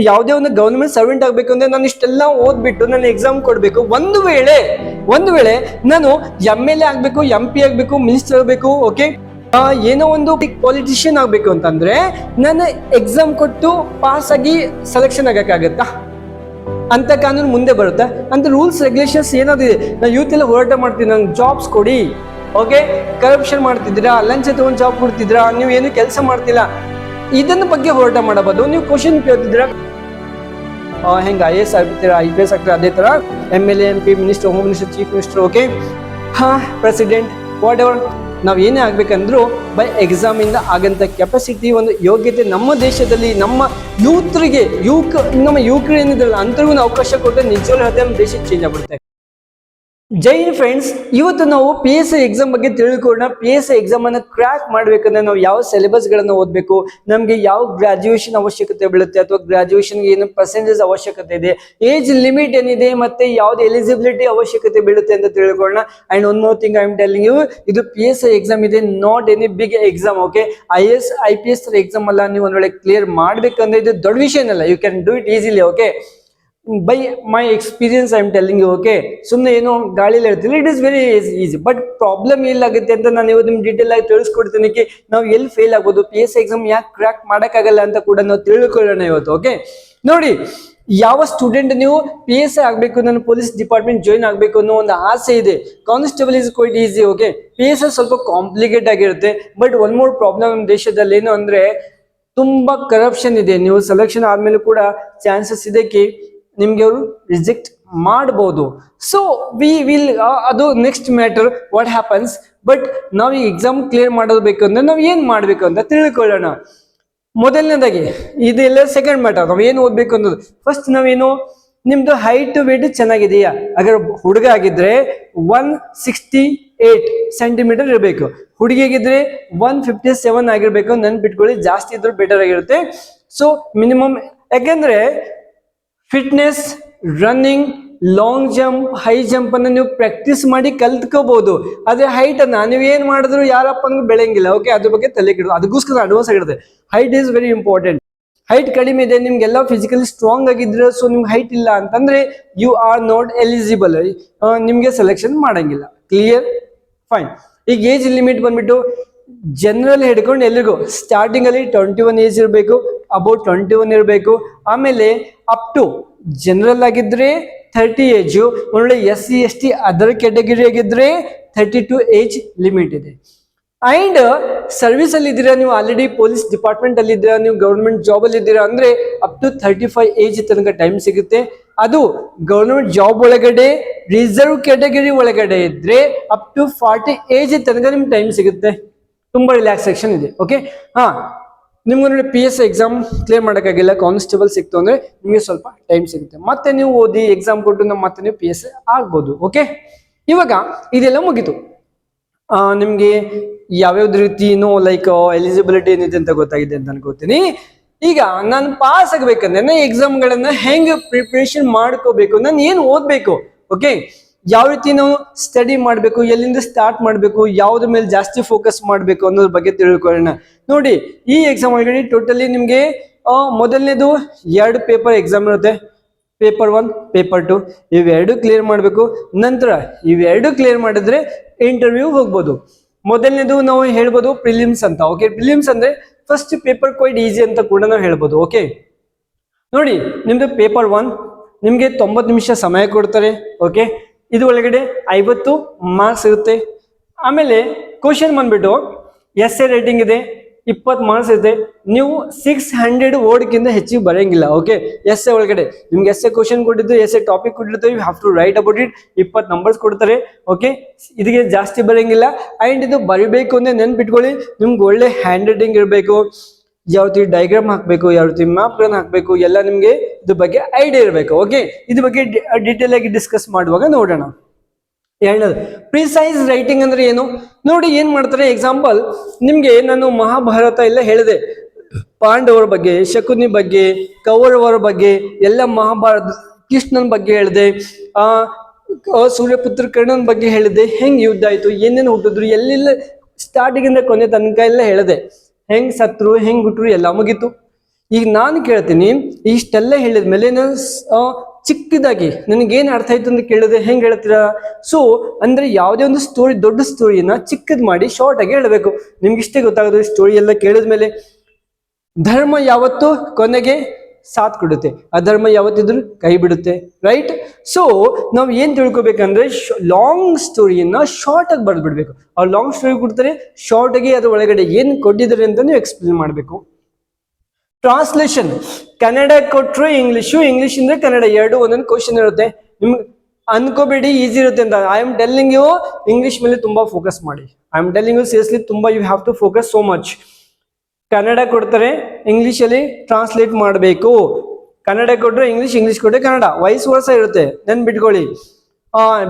ಯಾವುದೇ ಒಂದು government servant ಆಗಬೇಕು ಅಂದ್ರೆ ನಾನು ಇಷ್ಟೆಲ್ಲ ಓದ್ಬಿಟ್ಟು ನಾನು ಎಕ್ಸಾಮ್ ಕೊಡಬೇಕು. ಒಂದು ವೇಳೆ ಒಂದು ವೇಳೆ ನಾನು ಎಂ ಎಲ್ ಎ ಆಗಬೇಕು ಎಂ ಪಿ ಆಗಬೇಕು ಮಿನಿಸ್ಟರ್ ಆಗ್ಬೇಕು ಓಕೆ ಏನೋ ಒಂದು ಪಾಲಿಟಿಷಿಯನ್ ಆಗಬೇಕು ಅಂತಂದ್ರೆ ನಾನು ಎಕ್ಸಾಮ್ ಕೊಟ್ಟು ಪಾಸ್ ಆಗಿ ಸೆಲೆಕ್ಷನ್ ಆಗಕ್ಕಾಗತ್ತಾ? ಅಂತ ಕಾನೂನು ಮುಂದೆ ಬರುತ್ತೆ. ಅಂತ ರೂಲ್ಸ್ ರೆಗ್ಯುಲೇಷನ್ಸ್ ಏನಾದಿದೆ ನಾನು ಯೂತ್ ಎಲ್ಲ ಹೋರಾಟ ಮಾಡ್ತೀನಿ, ನಂಗೆ ಜಾಬ್ಸ್ ಕೊಡಿ ಓಕೆ ಕರಪ್ಷನ್ ಮಾಡ್ತಿದ್ದೀರಾ? ಲಂಚ ತಗೊಂಡು ಜಾಬ್ ಕೊಡ್ತಿದ್ದೀರಾ? ನೀವು ಏನು ಕೆಲಸ ಮಾಡ್ತಿಲ್ಲ? ಇದನ್ನ ಬಗ್ಗೆ ಹೋರಾಟ ಮಾಡಬಹುದು. ನೀವು ಕ್ವಶನ್ ಕೇಳ್ತಿದ್ರೆ ಹೆಂಗ, ಐ ಎಸ್ ಆಗ್ತೀರಾ ಐ ಪಿ ಎಸ್ ಆಗ್ತೀರಾ? ಅದೇ ಥರ M L A M P minister home minister chief minister okay ಹಾ ಪ್ರೆಸಿಡೆಂಟ್ ವಾಟ್ ಎವರ್ ನಾವು ಏನೇ ಆಗ್ಬೇಕಂದ್ರು ಬೈ ಎಕ್ಸಾಮಿಂದ ಆಗಂತ ಕೆಪಾಸಿಟಿ ಒಂದು ಯೋಗ್ಯತೆ ನಮ್ಮ ದೇಶದಲ್ಲಿ, ನಮ್ಮ ಯೂತ್ರಿಗೆ, ಯುವಕ, ನಮ್ಮ ಯುವಕರು ಏನಿದ್ರಲ್ಲ ಅಂಥವ್ರಿಗೂ ಅವಕಾಶ ಕೊಟ್ಟರೆ ನಿಜವಾಗ್ಲೂ ನಮ್ಮ ದೇಶ ಚೇಂಜ್ ಆಗ್ಬಿಡುತ್ತೆ. ಜೈ ಫ್ರೆಂಡ್ಸ್ ಇವತ್ತು ನಾವು ಪಿ ಎಸ್ ಸಿ ಎಕ್ಸಾಮ್ ಬಗ್ಗೆ ತಿಳ್ಕೊಳ್ಳೋಣ. ಪಿ ಎಸ್ ಸಿ ಎಕ್ಸಾಮ್ ಅನ್ನು ಕ್ರ್ಯಾಕ್ ಮಾಡ್ಬೇಕಂದ್ರೆ ನಾವು ಯಾವ ಸಿಲೆಬಸ್ ಗಳನ್ನ ಓದಬೇಕು, ನಮಗೆ ಯಾವ ಗ್ರಾಜುಯೇಷನ್ ಅವಶ್ಯಕತೆ ಬೀಳುತ್ತೆ ಅಥವಾ ಗ್ರಾಜುಯೇಷನ್ಗೆ ಏನು ಪರ್ಸೆಂಟೇಜ್ ಅವಶ್ಯಕತೆ ಇದೆ ಏಜ್ ಲಿಮಿಟ್ ಏನಿದೆ ಮತ್ತೆ ಯಾವ್ದು ಎಲಿಜಿಬಿಲಿಟಿ ಅವಶ್ಯಕತೆ ಬೀಳುತ್ತೆ ಅಂತ ತಿಳ್ಕೊಳ್ಳೋಣ. And one more thing I am telling you ಇದು ಪಿ ಎಸ್ ಸಿ ಎಕ್ಸಾಮ್ ಇದೆ not any big exam okay I S I P S exam ಅಲ್ಲ, ನೀವು ಒಂದ್ ವೇಳೆ ಕ್ಲಿಯರ್ ಮಾಡ್ಬೇಕಂದ್ರೆ ಇದು ದೊಡ್ಡ ವಿಷಯ ಅಲ್ಲ you can do it easily okay by my experience I am telling okay ಸುಮ್ಮನೆ ಏನೋ ಗಾಳಿಲಿ ಹೇಳ್ತೀನಿ. It is very easy but problem ಎಲ್ಲಾಗುತ್ತೆ ಅಂತ ನಾನು ಇವತ್ತು ನಿಮ್ಗೆ ಡೀಟೇಲ್ ಆಗಿ ತಿಳಿಸ್ಕೊಡ್ತೀನಿ ನಾವು ಎಲ್ಲಿ ಫೇಲ್ ಆಗ್ಬೋದು? ಪಿ ಎಸ್ ಎಕ್ಸಾಮ್ ಯಾಕೆ ಕ್ರ್ಯಾಕ್ ಮಾಡೋಕ್ಕಾಗಲ್ಲ ಅಂತ ಕೂಡ ನಾವು ತಿಳ್ಕೊಳ್ಳೋಣ ಇವತ್ತು ಓಕೆ ನೋಡಿ, ಯಾವ ಸ್ಟೂಡೆಂಟ್ ನೀವು ಪಿ ಎಸ್ ಐ ಆಗಬೇಕು ನಾನು ಪೊಲೀಸ್ ಡಿಪಾರ್ಟ್ಮೆಂಟ್ ಜಾಯಿನ್ ಆಗಬೇಕು ಅನ್ನೋ ಒಂದು ಆಸೆ ಇದೆ. Constable is quite easy okay P S I ಸ್ವಲ್ಪ ಕಾಂಪ್ಲಿಕೇಟ್ ಆಗಿರುತ್ತೆ. ಬಟ್ ಒನ್ ಮೋರ್ ಪ್ರಾಬ್ಲಮ್ ನಮ್ಮ ದೇಶದಲ್ಲಿ ಏನು ಅಂದರೆ ತುಂಬ ಕರಪ್ಷನ್ ಇದೆ. ನೀವು ಸೆಲೆಕ್ಷನ್ ಆದಮೇಲೆ ಕೂಡ ಚಾನ್ಸಸ್ ಇದೆ ಕಿ ನಿಮ್ಗೆ ಅವರು ರಿಜೆಕ್ಟ್ ಮಾಡಬಹುದು ಸೊ ವಿ ವಿಲ್ ಅದು next matter what happens but ನಾವು ಈ ಎಕ್ಸಾಮ್ ಕ್ಲಿಯರ್ ಮಾಡಬೇಕು ಬೇಕು ಅಂದ್ರೆ ನಾವು ಏನ್ ಮಾಡ್ಬೇಕು ಅಂತ ತಿಳ್ಕೊಳ್ಳೋಣ. ಮೊದಲನೇದಾಗಿ, ಇದೆಲ್ಲ ಸೆಕೆಂಡ್ ಮ್ಯಾಟರ್ ನಾವು ಏನು ಓದ್ಬೇಕು ಅನ್ನೋದು. ಫಸ್ಟ್ ನಾವೇನು, ನಿಮ್ದು ಹೈಟ್ ವೇಟ್ ಚೆನ್ನಾಗಿದೆಯಾ? ಅಗರ್ ಹುಡುಗ ಆಗಿದ್ರೆ ಒನ್ ಸಿಕ್ಸ್ಟಿ ಏಟ್ ಸೆಂಟಿಮೀಟರ್ ಇರಬೇಕು. ಹುಡುಗಿಯಾಗಿದ್ರೆ ಒನ್ ಫಿಫ್ಟಿ ಸೆವೆನ್ ಆಗಿರ್ಬೇಕು. ನೆನ್ಪಿಟ್ಕೊಳ್ಳಿ, ಜಾಸ್ತಿ ಇದ್ರೂ ಬೆಟರ್ ಆಗಿರುತ್ತೆ. ಸೊ ಮಿನಿಮಮ್ ಯಾಕೆಂದ್ರೆ fitness, running long jump high jump ಅನ್ನು ನೀವು ಪ್ರಾಕ್ಟೀಸ್ ಮಾಡಿ ಕಲ್ತ್ಕೋಬಹುದು ಅದೇ ಹೈಟ್ ಅನ್ನ ನೀವು ಏನ್ ಮಾಡಿದ್ರು ಯಾರಪ್ಪ ಅಂದ್ರೆ ಬೆಳೆಯಂಗಿಲ್ಲ. ಓಕೆ ಅದ್ರ ಬಗ್ಗೆ ತಲೆ ಕೆಡೋದು. ಅದಕ್ಕೋಸ್ಕರ ಅಡ್ವಾನ್ಸ್ ಆಗಿರುತ್ತೆ height is very important height ಕಡಿಮೆ ಇದೆ, ನಿಮ್ಗೆಲ್ಲ ಫಿಸಿಕಲಿ ಸ್ಟ್ರಾಂಗ್ ಆಗಿದ್ರೆ ಸೊ ನಿಮ್ಗೆ ಹೈಟ್ ಇಲ್ಲ ಅಂತಂದ್ರೆ ಯು ಆರ್ ನಾಟ್ ಎಲಿಜಿಬಲ್ ನಿಮ್ಗೆ ಸೆಲೆಕ್ಷನ್ ಮಾಡಂಗಿಲ್ಲ. ಕ್ಲಿಯರ್ ಫೈನ್ ಈಗ ಏಜ್ ಲಿಮಿಟ್ ಬಂದ್ಬಿಟ್ಟು ಜನರಲ್ ಹಿಡ್ಕೊಂಡು ಎಲ್ರಿಗೂ ಸ್ಟಾರ್ಟಿಂಗ್ ಅಲ್ಲಿ ಟ್ವೆಂಟಿ ಒನ್ ಏಜ್ ಇರಬೇಕು ಅಬೌಟ್ ಟ್ವೆಂಟಿ ಒನ್ ಇರಬೇಕು, ಆಮೇಲೆ ಅಪ್ ಟು ಜನರಲ್ ಆಗಿದ್ರೆ ಥರ್ಟಿ ಏಜು ಒಳ್ಳೆ S C S T other category ಆಗಿದ್ರೆ ಥರ್ಟಿ ಟು ಏಜ್ ಲಿಮಿಟ್ ಇದೆ. ಅಂಡ್ ಸರ್ವಿಸ್ ಅಲ್ಲಿ ಇದ್ದೀರಾ ನೀವು ಆಲ್ರೆಡಿ ಪೊಲೀಸ್ ಡಿಪಾರ್ಟ್ಮೆಂಟ್ ಅಲ್ಲಿ ಇದ್ದೀರಾ, ನೀವು ಗೌರ್ಮೆಂಟ್ ಜಾಬ್ ಅಲ್ಲಿ ಇದ್ದೀರಾ ಅಂದ್ರೆ up to thirty five age ತನಕ ಟೈಮ್ ಸಿಗುತ್ತೆ. ಅದು ಗೌರ್ಮೆಂಟ್ ಜಾಬ್ ಒಳಗಡೆ ರಿಸರ್ವ್ ಕ್ಯಾಟಗರಿ ಒಳಗಡೆ ಇದ್ರೆ ಅಪ್ ಟು ಫಾರ್ಟಿ ಏಜ್ ತನಕ ನಿಮ್ಗೆ ಟೈಮ್ ಸಿಗುತ್ತೆ. ತುಂಬಾ ರಿಲ್ಯಾಕ್ಸೇಷನ್ ಇದೆ ಓಕೆ ಹಾ, ನಿಮ್ಗೆ ನೋಡಿ ಪಿ ಎಸ್ ಎಕ್ಸಾಮ್ ಕ್ಲಿಯರ್ ಮಾಡೋಕ್ಕಾಗಿಲ್ಲ ಕಾನ್ಸ್ಟೇಬಲ್ ಸಿಕ್ತು ಅಂದ್ರೆ ನಿಮಗೆ ಸ್ವಲ್ಪ ಟೈಮ್ ಸಿಗುತ್ತೆ. ಮತ್ತೆ ನೀವು ಓದಿ ಎಕ್ಸಾಮ್ ಕೊಟ್ಟು ನಮ್ಮ ಮತ್ತೆ ನೀವು ಪಿ ಎಸ್ ಆಗ್ಬೋದು ಓಕೆ ಇವಾಗ ಇದೆಲ್ಲ ಮುಗೀತು. ನಿಮ್ಗೆ ಯಾವ್ಯಾವ್ದು ರೀತಿನೂ ಲೈಕ್ ಎಲಿಜಿಬಿಲಿಟಿ ಏನಿದೆ ಅಂತ ಗೊತ್ತಾಗಿದೆ ಅಂತ ಅನ್ಕೋತೀನಿ. ಈಗ ನಾನು ಪಾಸ್ ಆಗ್ಬೇಕಂದ್ರೆ ಎಕ್ಸಾಮ್ ಎಕ್ಸಾಮ್ಗಳನ್ನ ಹೆಂಗ್ ಪ್ರಿಪ್ರೇಷನ್ ಮಾಡ್ಕೋಬೇಕು, ನಾನು ಏನ್ ಓದ್ಬೇಕು ಓಕೆ ಯಾವ ರೀತಿ ನಾವು ಸ್ಟಡಿ ಮಾಡಬೇಕು, ಎಲ್ಲಿಂದ ಸ್ಟಾರ್ಟ್ ಮಾಡಬೇಕು, ಯಾವ್ದ್ರ ಮೇಲೆ ಜಾಸ್ತಿ ಫೋಕಸ್ ಮಾಡಬೇಕು ಅನ್ನೋದ್ರ ಬಗ್ಗೆ ತಿಳ್ಕೊಳ್ಳೋಣ. ನೋಡಿ, ಈ ಎಕ್ಸಾಮ್ ಒಳಗಡೆ ಟೋಟಲಿ ನಿಮ್ಗೆ ಮೊದಲನೇದು ಎರಡು ಪೇಪರ್ ಎಕ್ಸಾಮ್ ಇರುತ್ತೆ. ಪೇಪರ್ ಒನ್ ಪೇಪರ್ ಟು ಇವೆರಡು ಕ್ಲಿಯರ್ ಮಾಡಬೇಕು. ನಂತರ ಇವೆರಡು ಕ್ಲಿಯರ್ ಮಾಡಿದ್ರೆ ಇಂಟರ್ವ್ಯೂ ಹೋಗ್ಬೋದು. ಮೊದಲನೇದು ನಾವು ಹೇಳ್ಬೋದು ಪ್ರಿಲಿಮ್ಸ್ ಅಂತ. ಓಕೆ ಪ್ರಿಲಿಮ್ಸ್ ಅಂದ್ರೆ ಫಸ್ಟ್ ಪೇಪರ್ ಕ್ವೈಟ್ ಈಸಿ ಅಂತ ಕೂಡ ನಾವು ಹೇಳ್ಬೋದು. ಓಕೆ ನೋಡಿ, ನಿಮ್ದು ಪೇಪರ್ ಒನ್ ನಿಮಗೆ ತೊಂಬತ್ತು ನಿಮಿಷ ಸಮಯ ಕೊಡ್ತಾರೆ. ಓಕೆ ಇದು ಒಳಗಡೆ ಐವತ್ತು ಮಾರ್ಕ್ಸ್ ಇರುತ್ತೆ. ಆಮೇಲೆ ಕ್ವಶನ್ ಬಂದ್ಬಿಟ್ಟು ಎಸ್ ಎ ರೇಟಿಂಗ್ ಇದೆ, ಇಪ್ಪತ್ತು ಮಾರ್ಕ್ಸ್ ಇದೆ. ನೀವು ಸಿಕ್ಸ್ ಹಂಡ್ರೆಡ್ ವರ್ಡ್ಗಿಂತ ಹೆಚ್ಚಿಗೆ ಬರೆಯಂಗಿಲ್ಲ ಓಕೆ ಎಸ್ ಎ ಒಳಗಡೆ. ನಿಮ್ಗೆ ಎಸ್ ಎ ಕ್ವಶನ್ ಕೊಟ್ಟಿದ್ದು ಎಸ್ ಎ ಟಾಪಿಕ್ ಕೊಟ್ಟಿರ್ತೀವಿ have to write about it ಇಪ್ಪತ್ತು ನಂಬರ್ಸ್ ಕೊಡ್ತಾರೆ ಓಕೆ ಇದಕ್ಕೆ ಜಾಸ್ತಿ ಬರೆಯಂಗಿಲ್ಲ. ಆ್ಯಂಡ್ ಇದು ಬರಿಬೇಕು ಅಂದರೆ ನೆನ್ಪಿಟ್ಕೊಳ್ಳಿ, ನಿಮ್ಗೆ ಒಳ್ಳೆ ಹ್ಯಾಂಡ್ ರೈಟಿಂಗ್ ಇರಬೇಕು. ಯಾವ ರೀತಿ ಡೈಗ್ರಾಮ್ ಹಾಕಬೇಕು, ಯಾವ ರೀತಿ ಮ್ಯಾಪ್ಗಳನ್ನು ಹಾಕಬೇಕು, ಎಲ್ಲ ನಿಮಗೆ ಇದ್ರ ಬಗ್ಗೆ ಐಡಿಯಾ ಇರಬೇಕು ಓಕೆ ಇದ್ರ ಬಗ್ಗೆ ಡೀಟೇಲ್ ಆಗಿ ಡಿಸ್ಕಸ್ ಮಾಡುವಾಗ ನೋಡೋಣ. ಎರಡನೇದು ಪ್ರಿಸೈಸ್ ರೈಟಿಂಗ್ ಅಂದ್ರೆ ಏನು? ನೋಡಿ ಏನ್ ಮಾಡ್ತಾರೆ ಎಕ್ಸಾಂಪಲ್ ನಿಮ್ಗೆ ನಾನು ಮಹಾಭಾರತ ಎಲ್ಲ ಹೇಳಿದೆ. ಪಾಂಡವರ ಬಗ್ಗೆ, ಶಕುನಿ ಬಗ್ಗೆ, ಕೌರವರ ಬಗ್ಗೆ, ಎಲ್ಲ ಮಹಾಭಾರತ, ಕೃಷ್ಣನ ಬಗ್ಗೆ ಹೇಳಿದೆ. ಆ ಸೂರ್ಯಪುತ್ರ ಕರ್ಣನ ಬಗ್ಗೆ ಹೇಳಿದೆ. ಹೆಂಗ್ ಯುದ್ಧ ಆಯ್ತು, ಏನೇನು ಹುಟ್ಟಿದ್ರು, ಎಲ್ಲೆಲ್ಲ ಸ್ಟಾರ್ಟಿಂಗ್ ಇಂದ ಕೊನೆ ತನಕ ಎಲ್ಲ ಹೇಳಿದೆ. ಹೆಂಗ್ ಸತ್ರು, ಹೆಂಗ್ ಹುಟ್ರು ಎಲ್ಲ ಮುಗೀತು. ಈಗ ನಾನು ಕೇಳ್ತೀನಿ, ಇಷ್ಟೆಲ್ಲ ಹೇಳಿದ ಮೇಲೆ ನಾನು ಚಿಕ್ಕದಾಗಿ ನನಗೇನು ಅರ್ಥ ಆಯ್ತು ಅಂತ ಕೇಳಿದ್ರೆ ಹೆಂಗೆ ಹೇಳ್ತೀರಾ? ಸೊ ಅಂದ್ರೆ ಯಾವುದೇ ಒಂದು ಸ್ಟೋರಿ ದೊಡ್ಡ ಸ್ಟೋರಿಯನ್ನ ಚಿಕ್ಕದ್ ಮಾಡಿ ಶಾರ್ಟ್ ಆಗಿ ಹೇಳಬೇಕು. ನಿಮ್ಗೆ ಇಷ್ಟೇ ಗೊತ್ತಾಗೋದು ಸ್ಟೋರಿ ಎಲ್ಲ ಕೇಳಿದ ಮೇಲೆ ಧರ್ಮ ಯಾವತ್ತು ಕೊನೆಗೆ ಸಾಥ್ ಕೊಡುತ್ತೆ ಅಧರ್ಮ ಯಾವತ್ತಿದ್ರು ಕೈ ಬಿಡುತ್ತೆ ರೈಟ್ ಸೊ ನಾವು ಏನು ತಿಳ್ಕೊಬೇಕಂದ್ರೆ ಲಾಂಗ್ ಸ್ಟೋರಿಯನ್ನ ಶಾರ್ಟ್ ಆಗಿ ಬರೆದು ಬಿಡ್ಬೇಕು ಅವ್ರು ಲಾಂಗ್ ಸ್ಟೋರಿ ಕೊಡ್ತಾರೆ ಶಾರ್ಟ್ ಆಗಿ ಅದ್ರ ಒಳಗಡೆ ಏನು ಕೊಟ್ಟಿದ್ದಾರೆ ಅಂತ ನೀವು ಎಕ್ಸ್ಪ್ಲೇನ್ ಮಾಡಬೇಕು. ಟ್ರಾನ್ಸ್ಲೇಷನ್ ಕನ್ನಡ ಕೊಟ್ಟರು ಇಂಗ್ಲೀಷು ಇಂಗ್ಲಿಷ್ ಅಂದರೆ ಕನ್ನಡ, ಎರಡು ಒಂದೊಂದು ಕ್ವಶನ್ ಇರುತ್ತೆ. ನಿಮ್ಗೆ ಅನ್ಕೋಬೇಡಿ ಈಸಿ ಇರುತ್ತೆ ಅಂತ. I am telling you English ಮೇಲೆ ತುಂಬಾ ಫೋಕಸ್ ಮಾಡಿ. I am telling you seriously ತುಂಬಾ you have to focus so much Kannada ಕೊಡ್ತಾರೆ, ಇಂಗ್ಲಿಷಲ್ಲಿ ಟ್ರಾನ್ಸ್ಲೇಟ್ ಮಾಡಬೇಕು. ಕನ್ನಡ ಕೊಟ್ಟರೆ ಇಂಗ್ಲಿಷ್ ಇಂಗ್ಲಿಷ್ ಕೊಟ್ಟರೆ ಕನ್ನಡ. ವಯಸ್ಸು ವರ್ಷ ಇರುತ್ತೆ, ನೆನ್ಪಿಟ್ಕೊಳ್ಳಿ.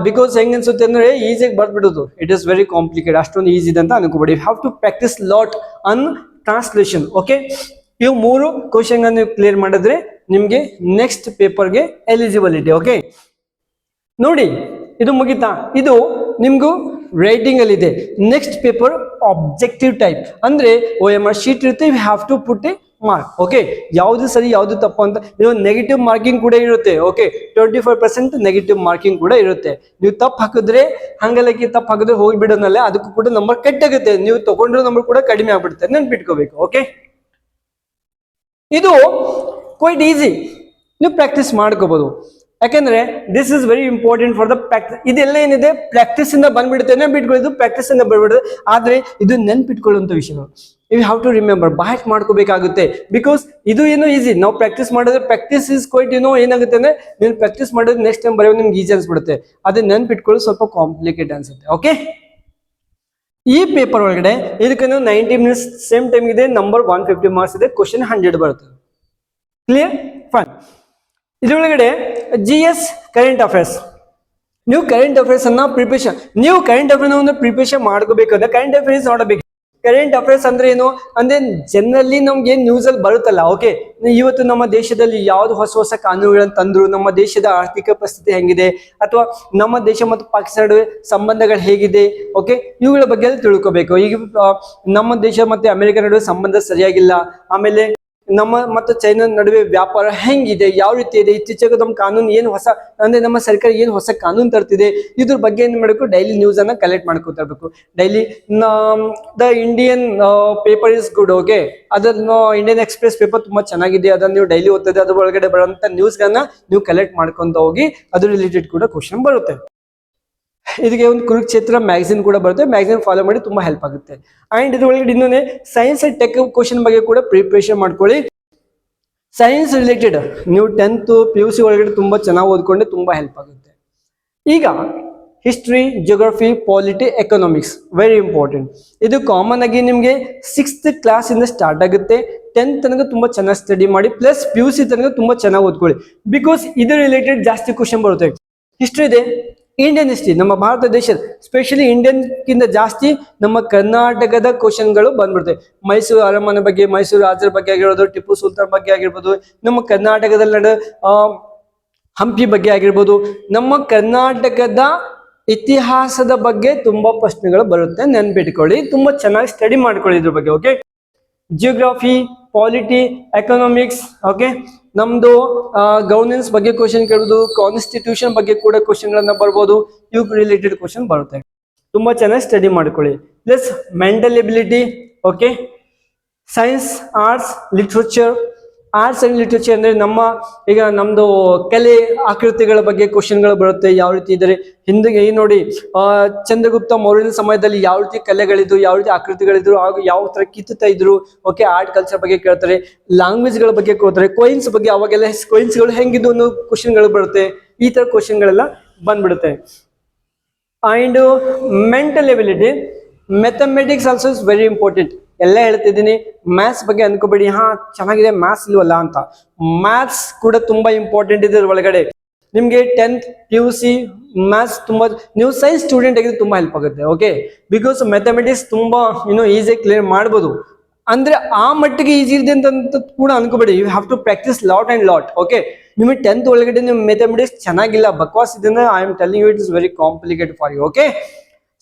ಬಿಕಾಸ್ ಹೆಂಗೆ ಅನ್ಸುತ್ತೆ ಅಂದರೆ ಈಸಿಯಾಗಿ ಬರ್ದ್ಬಿಡೋದು. ಇಟ್ ಇಸ್ ವೆರಿ ಕಾಂಪ್ಲಿಕೇಟ್ ಅಷ್ಟೊಂದು ಈಸಿ ಇದೆ ಅಂತ ಅನ್ಕೋಬೇಡಿ. Have to practice lot on translation okay ಇವು ಮೂರು ಕ್ವಶನ್ ಕ್ಲಿಯರ್ ಮಾಡಿದ್ರೆ ನಿಮಗೆ ನೆಕ್ಸ್ಟ್ ಪೇಪರ್ಗೆ ಎಲಿಜಿಬಿಲಿಟಿ ಓಕೆ ನೋಡಿ, ಇದು ಮುಗಿತಾ. ಇದು ನಿಮಗೂ ರೈಟಿಂಗಲ್ಲಿದೆ ನೆಕ್ಸ್ಟ್ ಪೇಪರ್ ಆಬ್ಜೆಕ್ಟಿವ್ ಟೈಪ್ ಅಂದ್ರೆ ಓ ಎಂ ಆರ್ ಶೀಟ್ ಇರುತ್ತೆ we have to put a mark okay ಯಾವ್ದು ಸರಿ, ಯಾವ್ದು ತಪ್ಪು ಅಂತ ನೀವು ನೆಗೆಟಿವ್ ಮಾರ್ಕಿಂಗ್ ಕೂಡ ಇರುತ್ತೆ okay twenty five percent negative marking ಕೂಡ ಇರುತ್ತೆ. ನೀವು ತಪ್ಪು ಹಾಕಿದ್ರೆ ಹಂಗಲಕ್ಕೆ ತಪ್ಪು ಹಾಕಿದ್ರೆ ಹೋಗ್ಬಿಡೋನಲ್ಲ ಅದಕ್ಕೂ ಕೂಡ ನಂಬರ್ ಕೆಟ್ಟಾಗುತ್ತೆ. ನೀವು ತಗೊಂಡಿರೋ ನಂಬರ್ ಕೂಡ ಕಡಿಮೆ ಆಗ್ಬಿಡುತ್ತೆ, ನೆನ್ಪಿಟ್ಕೋಬೇಕು ಓಕೆ ಇದು ಕ್ವೈಟ್ ಈಸಿ ನೀವು ಪ್ರಾಕ್ಟೀಸ್ ಮಾಡ್ಕೋಬಹುದು ಯಾಕಂದ್ರೆ this is very important for the practice ಇದೆಲ್ಲ ಏನಿದೆ? ಪ್ರಾಕ್ಟೀಸ್ ಇಂದ ಬಂದ್ಬಿಡುತ್ತೆ ಬಿಟ್ಕೊಳ್ಳೋದು ಪ್ರಾಕ್ಟೀಸ್ ಇಂದ ಬಂದ್ಬಿಡುತ್ತೆ. ಆದ್ರೆ ಇದು ನೆನ್ಪಿಟ್ಕೊಳ್ಳುವಂತ ವಿಷಯಗಳು. ಯು ಹ್ಯಾವ್ ಟು ರಿಮೆಂಬರ್ ಬಾಯ್ಟ್ ಮಾಡ್ಕೋಬೇಕಾಗುತ್ತೆ. ಬಿಕಾಸ್ ಇದು ಏನೋ ಈಸಿ ನಾವು ಪ್ರಾಕ್ಟೀಸ್ ಮಾಡಿದ್ರೆ ಪ್ರಾಕ್ಟೀಸ್ ಇಸ್ ಕ್ವೈಟ್ ಏನೋ ಏನಾಗುತ್ತೆ ಅಂದ್ರೆ ನೀವು ಪ್ರಾಕ್ಟೀಸ್ ಮಾಡಿದ್ರೆ ನೆಕ್ಸ್ಟ್ ಟೈಮ್ ಬರೆಯೋ ನಿಮ್ಗೆ ಈಜಿ ಅನ್ಸ್ಬಿಡುತ್ತೆ. ಅದೇ ನೆನ್ಪಿಟ್ಕೊಳ್ಳೋದು ಸ್ವಲ್ಪ ಕಾಂಪ್ಲಿಕೇಟ್ ಅನ್ಸುತ್ತೆ. ಓಕೆ ಈ ಪೇಪರ್ ಒಳಗಡೆ ಇದಕ್ಕೆ ನೈಂಟಿ ಮಿನಿಟ್ಸ್ ಸೇಮ್ ಟೈಮ್ ಇದೆ ನಂಬರ್ ಒನ್ ಫಿಫ್ಟಿ ಮಾರ್ಕ್ಸ್ ಇದೆ ಕ್ವಶನ್ ಹಂಡ್ರೆಡ್ ಬರುತ್ತೆ. ಕ್ಲಿಯರ್ ಫೈನ್ ಇದರೊಳಗಡೆ ಜಿ ಎಸ್ ಕರೆಂಟ್ ಅಫೇರ್ಸ್ ನೀವು ಕರೆಂಟ್ ಅಫೇರ್ಸ್ ಅನ್ನ ಪ್ರಿಪೇಷನ್ ನೀವು ಕರೆಂಟ್ ಅಫೇರ್ ಒಂದು ಮಾಡ್ಕೋಬೇಕು ಮಾಡ್ಕೋಬೇಕಂದ್ರೆ ಕರೆಂಟ್ ಅಫೇರ್ಸ್ ನೋಡಬೇಕು. ಕರೆಂಟ್ ಅಫೇರ್ಸ್ ಅಂದ್ರೆ ಏನು? ಅಂದ್ರೆ ಜನರಲಿ ನಮ್ಗೆ ಏನ್ ನ್ಯೂಸ್ ಅಲ್ಲಿ ಬರುತ್ತಲ್ಲ. ಓಕೆ ಇವತ್ತು ನಮ್ಮ ದೇಶದಲ್ಲಿ ಯಾವ್ದು ಹೊಸ ಹೊಸ ಕಾನೂನುಗಳನ್ನು ತಂದ್ರು? ನಮ್ಮ ದೇಶದ ಆರ್ಥಿಕ ಪರಿಸ್ಥಿತಿ ಹೆಂಗಿದೆ? ಅಥವಾ ನಮ್ಮ ದೇಶ ಮತ್ತು ಪಾಕಿಸ್ತಾನ ನಡುವೆ ಸಂಬಂಧಗಳು ಹೇಗಿದೆ? ಓಕೆ ಇವುಗಳ ಬಗ್ಗೆ ತಿಳ್ಕೊಬೇಕು. ಈಗ ನಮ್ಮ ದೇಶ ಮತ್ತೆ ಅಮೆರಿಕ ನಡುವೆ ಸಂಬಂಧ ಸರಿಯಾಗಿಲ್ಲ. ಆಮೇಲೆ ನಮ್ಮ ಮತ್ತು ಚೈನಾ ನಡುವೆ ವ್ಯಾಪಾರ ಹೆಂಗಿದೆ, ಯಾವ ರೀತಿ ಇದೆ, ಇತ್ತೀಚೆಗೆ ನಮ್ಮ ಕಾನೂನು ಏನು ಹೊಸ, ಅಂದ್ರೆ ನಮ್ಮ ಸರ್ಕಾರ ಏನು ಹೊಸ ಕಾನೂನು ತರ್ತಿದೆ, ಇದ್ರ ಬಗ್ಗೆ ಏನ್ ಮಾಡಬೇಕು ಡೈಲಿ ನ್ಯೂಸ್ ಅನ್ನ ಕಲೆಕ್ಟ್ ಮಾಡ್ಕೊತಾ ಇರ್ಬೇಕು. Daily the Indian paper is good okay ಅದನ್ನ ಇಂಡಿಯನ್ ಎಕ್ಸ್ಪ್ರೆಸ್ ಪೇಪರ್ ತುಂಬಾ ಚೆನ್ನಾಗಿದೆ, ಅದನ್ನ ನೀವು ಡೈಲಿ ಓದ್ತದೆ ಅದ್ರ ಒಳಗಡೆ ಬರುವಂತ ನ್ಯೂಸ್ ಗಳನ್ನ ನೀವು ಕಲೆಕ್ಟ್ ಮಾಡ್ಕೊಂತ ಹೋಗಿ, ಅದ್ರ ರಿಲೇಟೆಡ್ ಕೂಡ ಕ್ವಶನ್ ಬರುತ್ತೆ. ಇದಕ್ಕೆ ಒಂದು ಕುರುಕ್ಷೇತ್ರ ಮ್ಯಾಗಝಿನ್ ಕೂಡ ಬರುತ್ತೆ. ಮ್ಯಾಗಝಿನ್ ಫಾಲೋ ಮಾಡಿ ತುಂಬಾ ಹೆಲ್ಪ್ ಆಗುತ್ತೆ. ಅಂಡ್ ಇದ್ರೊಳಗಡೆ ಇನ್ನೊಂದೇ ಸೈನ್ಸ್ ಅಂಡ್ ಟೆಕ್ ಕ್ವಶನ್ ಬಗ್ಗೆ ಕೂಡ ಪ್ರಿಪ್ರೇಷನ್ ಮಾಡ್ಕೊಳ್ಳಿ. ಸೈನ್ಸ್ ರಿಲೇಟೆಡ್ ನೀವು ಟೆಂತ್ ಪಿ ಯು ಸಿ ಒಳಗಡೆ ತುಂಬಾ ಚೆನ್ನಾಗಿ ಓದ್ಕೊಂಡ್ರೆ ತುಂಬಾ ಹೆಲ್ಪ್ ಆಗುತ್ತೆ. ಈಗ history geography polity economics very important ಇದು ಕಾಮನ್ ಆಗಿ ನಿಮಗೆ ಸಿಕ್ಸ್ತ್ ಕ್ಲಾಸ್ ಇಂದ ಸ್ಟಾರ್ಟ್ ಆಗುತ್ತೆ. ಟೆಂತ್ ತನಕ ತುಂಬಾ ಚೆನ್ನಾಗಿ ಸ್ಟಡಿ ಮಾಡಿ ಪ್ಲಸ್ ಪಿ ಯು ಸಿ ತನಕ ತುಂಬಾ ಚೆನ್ನಾಗಿ ಓದ್ಕೊಳ್ಳಿ. ಬಿಕಾಸ್ ಇದು ರಿಲೇಟೆಡ್ ಜಾಸ್ತಿ ಕ್ವಶನ್ ಬರುತ್ತೆ. ಹಿಸ್ಟ್ರಿ ಇದೆ. ಇಂಡಿಯನ್ ಹಿಸ್ಟ್ರಿ ನಮ್ಮ ಭಾರತ ದೇಶದ ಸ್ಪೆಷಲಿ ಇಂಡಿಯನ್ಗಿಂತ ಜಾಸ್ತಿ ನಮ್ಮ ಕರ್ನಾಟಕದ ಕ್ವಶನ್ಗಳು ಬಂದ್ಬಿಡ್ತವೆ. ಮೈಸೂರು ಅರಮನೆ ಬಗ್ಗೆ, ಮೈಸೂರು ರಾಜರ ಬಗ್ಗೆ ಆಗಿರ್ಬೋದು, ಟಿಪ್ಪು ಸುಲ್ತಾನ್ ಬಗ್ಗೆ ಆಗಿರ್ಬೋದು, ನಮ್ಮ ಕರ್ನಾಟಕದಲ್ಲಿ ನಡೆ ಹಂಪಿ ಬಗ್ಗೆ ಆಗಿರ್ಬೋದು, ನಮ್ಮ ಕರ್ನಾಟಕದ ಇತಿಹಾಸದ ಬಗ್ಗೆ ತುಂಬಾ ಪ್ರಶ್ನೆಗಳು ಬರುತ್ತೆ. ನೆನ್ಪಿಟ್ಕೊಳ್ಳಿ, ತುಂಬಾ ಚೆನ್ನಾಗಿ ಸ್ಟಡಿ ಮಾಡ್ಕೊಳ್ಳಿ ಇದ್ರ ಬಗ್ಗೆ okay geography polity economics okay ನಮ್ದು ಗವರ್ನೆನ್ಸ್ ಬಗ್ಗೆ ಕ್ವಶನ್ ಕೇಳೋದು ಕಾನ್ಸ್ಟಿಟ್ಯೂಷನ್ ಬಗ್ಗೆ ಕೂಡ ಕ್ವಶನ್ಗಳನ್ನ ಬರ್ಬೋದು. ಇವು ರಿಲೇಟೆಡ್ ಕ್ವಶನ್ ಬರುತ್ತೆ. ತುಂಬಾ ಚೆನ್ನಾಗಿ ಸ್ಟಡಿ ಮಾಡ್ಕೊಳ್ಳಿ. Plus mental ability okay science arts literature arts and literature ಅಂದ್ರೆ ನಮ್ಮ ಈಗ ನಮ್ದು ಕಲೆ ಆಕೃತಿಗಳ ಬಗ್ಗೆ ಕ್ವಶನ್ಗಳು ಬರುತ್ತೆ, ಯಾವ ರೀತಿ ಇದ್ರೆ ಹಿಂದಿಗೆ ಈ ನೋಡಿ ಚಂದ್ರಗುಪ್ತ ಮೌರ್ಯನ ಸಮಯದಲ್ಲಿ ಯಾವ ರೀತಿ ಕಲೆಗಳಿದ್ರು ಯಾವ ರೀತಿ ಆಕೃತಿಗಳಿದ್ರು ಹಾಗೂ ಯಾವ ತರ ಕಿತ್ತುತ್ತಾ ಇದ್ರು. ಓಕೆ ಆರ್ಟ್ ಕಲ್ಚರ್ ಬಗ್ಗೆ ಕೇಳ್ತಾರೆ. ಲ್ಯಾಂಗ್ವೇಜ್ಗಳ ಬಗ್ಗೆ ಕೇಳ್ತಾರೆ. ಕೊಯಿನ್ಸ್ ಬಗ್ಗೆ ಅವಾಗೆಲ್ಲ ಕೊಯಿನ್ಸ್ಗಳು ಗಳು ಹೆಂಗಿದ್ವು ಅನ್ನೋ ಕ್ವಶನ್ಗಳು ಬರುತ್ತೆ. ಈ ತರ ಕ್ವಶನ್ಗಳೆಲ್ಲ ಬಂದ್ಬಿಡುತ್ತೆ. And mental ability mathematics also is very important ಎಲ್ಲ ಹೇಳ್ತಿದ್ದೀನಿ ಮ್ಯಾಥ್ಸ್ ಬಗ್ಗೆ ಅನ್ಕೋಬೇಡಿ. ಹಾ, ಚೆನ್ನಾಗಿದೆ ಮ್ಯಾಥ್ಸ್ ಇಲ್ವಲ್ಲ ಅಂತ. ಮ್ಯಾಥ್ಸ್ ಕೂಡ ತುಂಬಾ ಇಂಪಾರ್ಟೆಂಟ್ ಇದೆ ಒಳಗಡೆ ನಿಮ್ಗೆ tenth P U C maths ತುಂಬಾ, ನೀವು ಸೈನ್ಸ್ ಸ್ಟೂಡೆಂಟ್ ಆಗಿದ್ರೆ ತುಂಬಾ ಹೆಲ್ಪ್ ಆಗುತ್ತೆ ಓಕೆ ಬಿಕಾಸ್ ಮ್ಯಾಥಮೆಟಿಕ್ಸ್ ತುಂಬಾ ಇನ್ನು ಈಸಿ ಕ್ಲಿಯರ್ ಮಾಡ್ಬೋದು. ಅಂದ್ರೆ ಆ ಮಟ್ಟಿಗೆ ಈಸಿ ಇದೆ ಅಂತ ಕೂಡ ಅನ್ಕೋಬೇಡಿ. You have to practice lot and lot okay ನಿಮಗೆ ಟೆಂತ್ ಒಳಗಡೆ ನಿಮ್ ಮ್ಯಾಥಮೆಟಿಕ್ಸ್ ಚೆನ್ನಾಗಿಲ್ಲ ಬಕ್ವಾಸ್ ಇದನ್ನ I am telling it is very complicate for you okay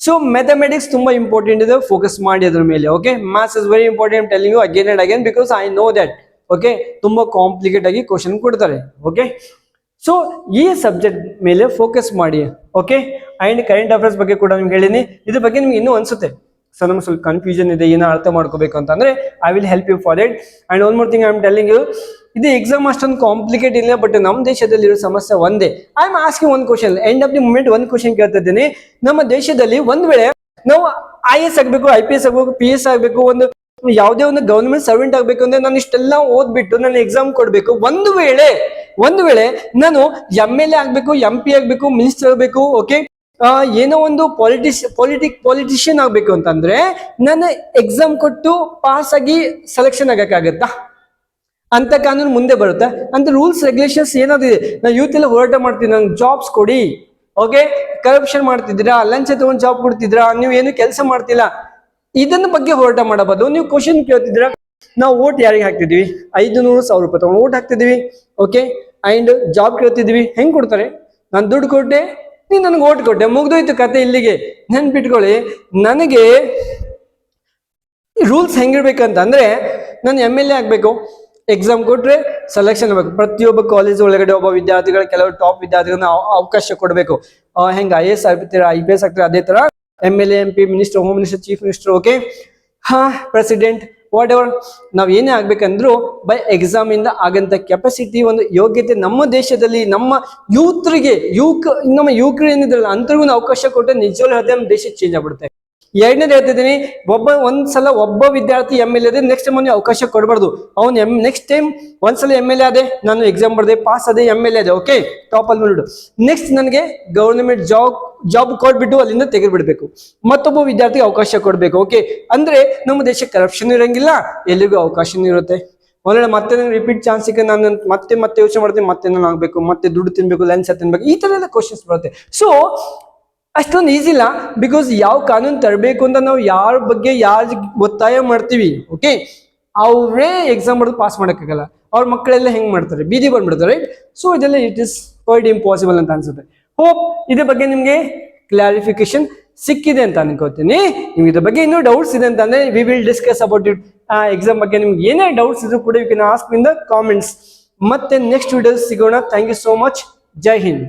so mathematics ತುಂಬಾ ಇಂಪಾರ್ಟೆಂಟ್ ಇದೆ. ಫೋಕಸ್ ಮಾಡಿ ಅದ್ರ ಮೇಲೆ okay maths is very important telling you again and again because I know that okay ತುಂಬಾ ಕಾಂಪ್ಲಿಕೇಟ್ ಆಗಿ ಕ್ವಶನ್ ಕೊಡ್ತಾರೆ okay so ಈ subject ಮೇಲೆ ಫೋಕಸ್ ಮಾಡಿ ಓಕೆ ಅಂಡ್ ಕರೆಂಟ್ ಅಫೇರ್ಸ್ ಬಗ್ಗೆ ಕೂಡ ನಿಮ್ಗೆ ಹೇಳಿನಿ. ಇದ್ರ ಬಗ್ಗೆ ನಿಮ್ಗೆ ಇನ್ನೂ ಅನ್ಸುತ್ತೆ. ಸೊ ನಮ್ಗೆ ಸ್ವಲ್ಪ ಕನ್ಫ್ಯೂಷನ್ ಇದೆ, ಏನೋ ಅರ್ಥ ಮಾಡ್ಕೋಬೇಕು ಅಂತಂದ್ರೆ I will help you for it and one more thing I am telling you ಇದು ಎಕ್ಸಾಮ್ ಅಷ್ಟೊಂದು ಕಾಂಪ್ಲಿಕೇಟ್ ಇಲ್ಲ ಬಟ್ ನಮ್ಮ ದೇಶದಲ್ಲಿ ಇರೋ ಸಮಸ್ಯೆ ಒಂದೇ. ಐ ಆಮ್ ಆಸ್ಕಿಂಗ್ ಒಂದು question end of the moment ಒಂದು ಕ್ವಶನ್ ಕೇಳ್ತಾ ಇದ್ದೀನಿ. ನಮ್ಮ ದೇಶದಲ್ಲಿ ಒಂದ್ ವೇಳೆ ನಾವು ಐ ಎಸ್ ಆಗಬೇಕು ಐ ಪಿ ಎಸ್ ಆಗಬೇಕು ಪಿ ಎಸ್ ಆಗಬೇಕು, ಒಂದು ಯಾವುದೇ ಒಂದು ಗವರ್ಮೆಂಟ್ ಸರ್ವೆಂಟ್ ಆಗಬೇಕು ಅಂದ್ರೆ ನಾನು ಇಷ್ಟೆಲ್ಲ ಓದ್ಬಿಟ್ಟು ನಾನು ಎಕ್ಸಾಮ್ ಕೊಡಬೇಕು. ಒಂದು ವೇಳೆ ಒಂದು ವೇಳೆ ನಾನು ಎಂ ಎಲ್ ಎ ಆಗಬೇಕು ಎಂ ಪಿ ಆಗಬೇಕು ಮಿನಿಸ್ಟರ್ ಆಗಬೇಕು ಓಕೆ ಏನೋ ಒಂದು ಪಾಲಿಟಿಸ್ ಪಾಲಿಟಿಕ್ ಪಾಲಿಟಿಷಿಯನ್ ಆಗಬೇಕು ಅಂತಂದ್ರೆ ನಾನು ಎಕ್ಸಾಮ್ ಕೊಟ್ಟು ಪಾಸ್ ಆಗಿ ಸೆಲೆಕ್ಷನ್ ಆಗಕ್ಕಾಗತ್ತಾ? ಅಂತ ಕಾನೂನು ಮುಂದೆ ಬರುತ್ತೆ. ಅಂತ ರೂಲ್ಸ್ ರೆಗ್ಯುಲೇಷನ್ಸ್ ಏನಾದ್ರು ಇದೆ? ನಾನು ಯೂತ್ ಎಲ್ಲ ಹೋರಾಟ ಮಾಡ್ತೀನಿ, ನಂಗೆ ಜಾಬ್ಸ್ ಕೊಡಿ. ಓಕೆ ಕರಪ್ಷನ್ ಮಾಡ್ತಿದ್ದೀರಾ? ಲಂಚ ತಗೊಂಡು ಜಾಬ್ ಕೊಡ್ತಿದ್ದೀರಾ? ನೀವು ಏನು ಕೆಲಸ ಮಾಡ್ತಿಲ್ಲ? ಇದನ್ನ ಬಗ್ಗೆ ಹೋರಾಟ ಮಾಡಬಹುದು ನೀವು ಕ್ವಶನ್ ಕೇಳ್ತಿದ್ದೀರಾ? ನಾವು ಓಟ್ ಯಾರಿಗೆ ಹಾಕ್ತಿದ್ವಿ ಐದು ನೂರು ಸಾವಿರ ರೂಪಾಯಿ ತಗೊಂಡು ಓಟ್ ಹಾಕ್ತಿದ್ವಿ ಓಕೆ ಅಂಡ್ ಜಾಬ್ ಕೇಳ್ತಿದ್ವಿ ಹೆಂಗ್ ಕೊಡ್ತಾರೆ? ನಾನು ದುಡ್ಡು ಕೊಟ್ಟೆ ನೀನು ನನಗೆ ಓಟ್ ಕೊಟ್ಟೆ, ಮುಗ್ದೋಯ್ತು ಕತೆ ಇಲ್ಲಿಗೆ. ನೆನ್ಪಿಟ್ಕೊಳ್ಳಿ, ನನಗೆ ರೂಲ್ಸ್ ಹೆಂಗಿರ್ಬೇಕಂತ ಅಂದ್ರೆ ನಾನು ಎಂ ಎಲ್ ಎ ಆಗಬೇಕು ಎಕ್ಸಾಮ್ ಕೊಟ್ರೆ ಸೆಲೆಕ್ಷನ್ ಆಗಬೇಕು. ಪ್ರತಿಯೊಬ್ಬ ಕಾಲೇಜ್ ಒಳಗಡೆ ಒಬ್ಬ ವಿದ್ಯಾರ್ಥಿಗಳು, ಕೆಲವು ಟಾಪ್ ವಿದ್ಯಾರ್ಥಿಗಳನ್ನ ಅವಕಾಶ ಕೊಡಬೇಕು. ಹೆಂಗೆ ಐ ಎಸ್ ಆಗ್ತೀರಾ ಐ ಪಿ ಎಸ್ ಆಗ್ತೀರಾ ಅದೇ ತರ M L M P minister home minister chief minister okay ಹಾ ಪ್ರೆಸಿಡೆಂಟ್ ವಾಟ್ ಎವರ್ ನಾವು ಏನೇ ಆಗ್ಬೇಕಂದ್ರು ಬೈ ಎಕ್ಸಾಮ್ ಇಂದ ಆಗಂತ ಕೆಪಾಸಿಟಿ ಒಂದು ಯೋಗ್ಯತೆ ನಮ್ಮ ದೇಶದಲ್ಲಿ, ನಮ್ಮ ಯೂತ್ರಿಗೆ, ಯುವಕ, ನಮ್ಮ ಯುವಕರು ಏನಿದ್ರಲ್ಲ ಅಂತರಿಗೂ ಅವಕಾಶ ಕೊಟ್ಟರೆ ನಿಜವಾಗ್ಲೂ ಹೇಳ್ತೇನೆ ನಮ್ಮ ದೇಶ ಚೇಂಜ್ ಆಗ್ಬಿಡುತ್ತೆ. ಎರಡನೇದು ಹೇಳ್ತಿದ್ದೀನಿ, ಒಬ್ಬ, ಒಂದ್ಸಲ ಒಬ್ಬ ವಿದ್ಯಾರ್ಥಿ M L A next time ಅವನಿಗೆ ಅವಕಾಶ ಕೊಡಬಾರ್ದು. ಅವ್ನು ಎಂ ನೆಕ್ಸ್ಟ್ ಟೈಮ್ ಒಂದ್ಸಲ ಎಂ ಎಲ್ ಎ ಅದೇ ನಾನು ಎಕ್ಸಾಮ್ ಬರ್ದೆ ಪಾಸ್ ಅದೇ ಎಂ ಎಲ್ ಎ ಅದೇ ಓಕೆ ಟಾಪ್ ಅಲ್ಲಿ ಬಂದ್ಬಿಡು ನೆಕ್ಸ್ಟ್ ನನಗೆ ಗವರ್ನಮೆಂಟ್ ಜಾಬ್ ಜಾಬ್ ಕೊಟ್ಬಿಟ್ಟು ಅಲ್ಲಿಂದ ತೆಗೆದ್ಬಿಡ್ಬೇಕು. ಮತ್ತೊಬ್ಬ ವಿದ್ಯಾರ್ಥಿಗೆ ಅವಕಾಶ ಕೊಡಬೇಕು ಓಕೆ ಅಂದ್ರೆ ನಮ್ಮ ದೇಶಕ್ಕೆ ಕರಪ್ಷನ್ ಇರಂಗಿಲ್ಲ, ಎಲ್ಲಿಗೂ ಅವಕಾಶ ಇರುತ್ತೆ. ಒಳ್ಳೆ ಮತ್ತೆ ನಾನು ರಿಪೀಟ್ ಚಾನ್ಸ್ ಸಿಕ್ಕ ನಾನು ಮತ್ತೆ ಮತ್ತೆ ಯೋಚನೆ ಮಾಡ್ತೀನಿ, ಮತ್ತೆ ನಾನು ಆಗಬೇಕು, ಮತ್ತೆ ದುಡ್ಡು ತಿನ್ಬೇಕು ಲೆನ್ಸ್ ತಿನ್ಬೇಕು, ಈ ತರ ಎಲ್ಲ ಕ್ವಶನ್ಸ್ ಬರುತ್ತೆ. ಸೊ ಅಷ್ಟೊಂದು ಈಸಿ ಇಲ್ಲ ಬಿಕಾಸ್ ಯಾವ ಕಾನೂನು ತರಬೇಕು ಅಂತ ನಾವು ಯಾರ ಬಗ್ಗೆ ಯಾರ ಒತ್ತಾಯ ಮಾಡ್ತೀವಿ ಓಕೆ ಅವರೇ ಎಕ್ಸಾಮ್ ಬರೆದು ಪಾಸ್ ಮಾಡೋಕ್ಕಾಗಲ್ಲ. ಅವ್ರ ಮಕ್ಕಳೆಲ್ಲ ಹೆಂಗ್ ಮಾಡ್ತಾರೆ? ಬೀದಿ ಬಂದ್ಬಿಡ್ತಾರೆ ರೈಟ್ ಸೊ ಇದೆಲ್ಲ ಇಟ್ ಇಸ್ ಕ್ವೈಟ್ ಇಂಪಾಸಿಬಲ್ ಅಂತ ಅನ್ಸುತ್ತೆ. ಹೋಪ್ ಇದ್ರ ಬಗ್ಗೆ ನಿಮಗೆ ಕ್ಲಾರಿಫಿಕೇಶನ್ ಸಿಕ್ಕಿದೆ ಅಂತ ಅನ್ಕೋತೀನಿ. ನಿಮ್ಗೆ ಇದ್ರ ಬಗ್ಗೆ ಇನ್ನೂ ಡೌಟ್ಸ್ ಇದೆ ಅಂತಂದ್ರೆ we will discuss about it exam ಬಗ್ಗೆ ನಿಮ್ಗೆ ಏನೇ ಡೌಟ್ಸ್ ಇದ್ರು ಕೂಡ you can ask in the comments ಮತ್ತೆ ನೆಕ್ಸ್ಟ್ ವಿಡಿಯೋ ಸಿಗೋಣ. ಥ್ಯಾಂಕ್ ಯು ಸೋ ಮಚ್ ಜೈ ಹಿಂದ್